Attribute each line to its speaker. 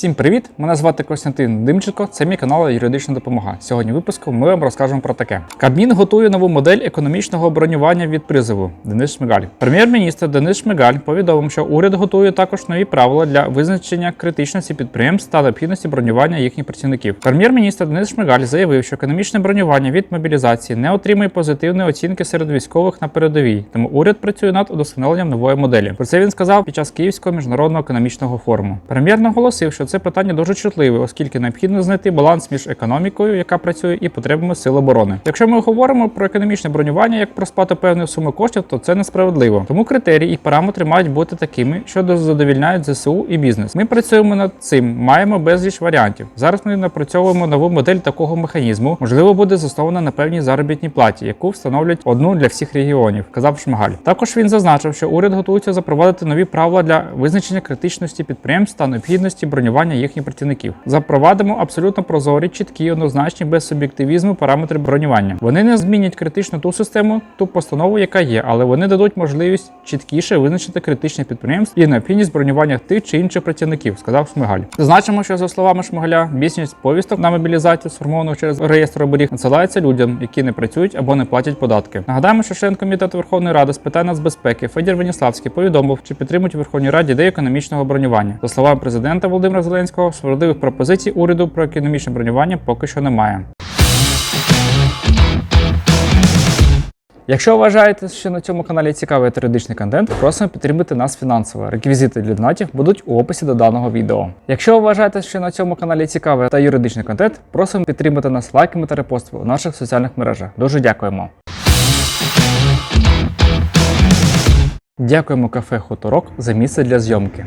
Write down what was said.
Speaker 1: Всім привіт! Мене звати Костянтин Димченко. Це мій канал Юридична допомога. Сьогодні в випуску ми вам розкажемо про таке: Кабмін готує нову модель економічного бронювання від призову. Денис Шмигаль. Прем'єр-міністр Денис Шмигаль повідомив, що уряд готує також нові правила для визначення критичності підприємств та необхідності бронювання їхніх працівників. Прем'єр-міністр Денис Шмигаль заявив, що економічне бронювання від мобілізації не отримує позитивної оцінки серед військових на передовій, тому уряд працює над удосконаленням нової моделі. Про це він сказав під час Київського міжнародного економічного форуму. Прем'єр наголосив, що це питання дуже чутливе, оскільки необхідно знайти баланс між економікою, яка працює, і потребами сил оборони. Якщо ми говоримо про економічне бронювання як про сплату певної суми коштів, то це несправедливо. Тому критерії і параметри мають бути такими, що задовільняють ЗСУ і бізнес. Ми працюємо над цим, маємо безліч варіантів. Зараз ми напрацьовуємо нову модель такого механізму. Можливо, буде заснована на певній заробітній платі, яку встановлять одну для всіх регіонів, казав Шмигаль. Також він зазначив, що уряд готується запровадити нові правила для визначення критичності підприємств та необхідності бронювання їхніх працівників. Запровадимо абсолютно прозорі, чіткі, однозначні, без суб'єктивізму параметри бронювання. Вони не змінять критично ту систему, ту постанову, яка є, але вони дадуть можливість чіткіше визначити критичні підприємств і необхідність бронювання тих чи інших працівників, сказав Шмигаль. Зазначимо, що за словами Шмигаля, більшість повісток на мобілізацію, сформованих через реєстр оберіг, надсилається людям, які не працюють або не платять податки. Нагадаємо, що член комітету Верховної Ради з питань нацбезпеки Федір Веніславський повідомив, чи підтримують у Верховній Раді ідею економічного бронювання. За словами президента Володимира Зеленського, справедливих пропозицій уряду про економічне бронювання поки що немає. Якщо вважаєте, що на цьому каналі цікавий юридичний контент, просимо підтримати нас фінансово. Реквізити для донатів будуть у описі до даного відео. Якщо вважаєте, що на цьому каналі цікавий та юридичний контент, просимо підтримати нас лайками та репостами у наших соціальних мережах. Дуже дякуємо. Дякуємо кафе Хуторок за місце для зйомки.